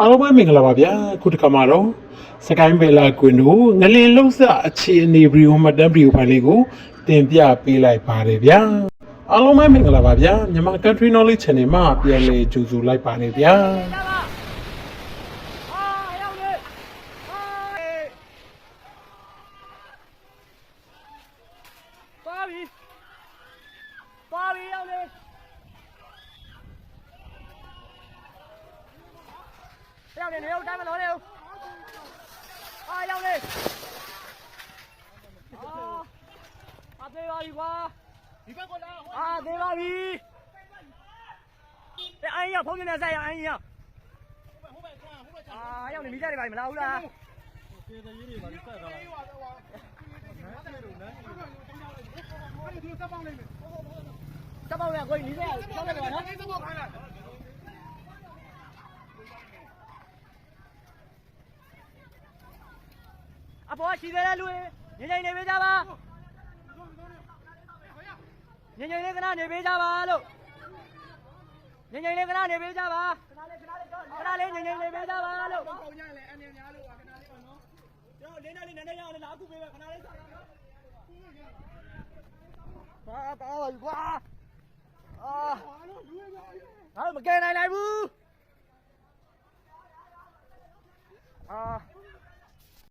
အားလုံးပဲမင်္ဂလာပါဗျာခုတစ်ခါမှာတော့စကိုင်းဘယ်လာကွင်တို့ငလင်လုံးစအခြေအနေဗီဒီယိုမှတ်တမ်းဗီဒီယိုဖိုင်လေးကိုတင်ပြပေးလိုက်ပါတယ်ဗျာအားလုံးပဲမင်္ဂလာပါဗျာမြန်မာ Country Knowledge Channel မှာပြန်လည်ကြိုဆိုလိုက်ပါတယ်ဗျာအာရောက်လေအာပါပြီပါပြီရောက်လေ ရောက်နေနေရောက်တိုင်းမလို့လေအာရောက်လေအာအသေးပါပြီကွာဒီဘက်ကလာအာသေးပါပြီအဲအိုင်းရဖုန်းနေဆိုင်ရအိုင်းရအာရောက်နေမိကြတယ် ပါမလားဘူးလားစပောင်းရကိုကြီးနေရဆောက်လိုက်ပါနော်အပေါ်ရှိသေးတယ်လူငိမ့်ငိမ့်နေပေးကြပါငိမ့်ငိမ့်လေးကနာနေပေးကြပါလို့ငိမ့်ငိမ့်လေးကနာနေပေးကြပါခဏလေးငိမ့်ငိမ့်နေပေးကြပါလို့ပေါင်ကြလေအနေများလို့ပါခဏလေးပါနော်ကျွန်တော်လင်းနေလေးနည်းနည်းရအောင်လာအခုပေးပဲခဏလေးဆောက်ပါပါပါပါကွာအာငါတို့မကယ်နိုင်လိုက်ဘူးအာ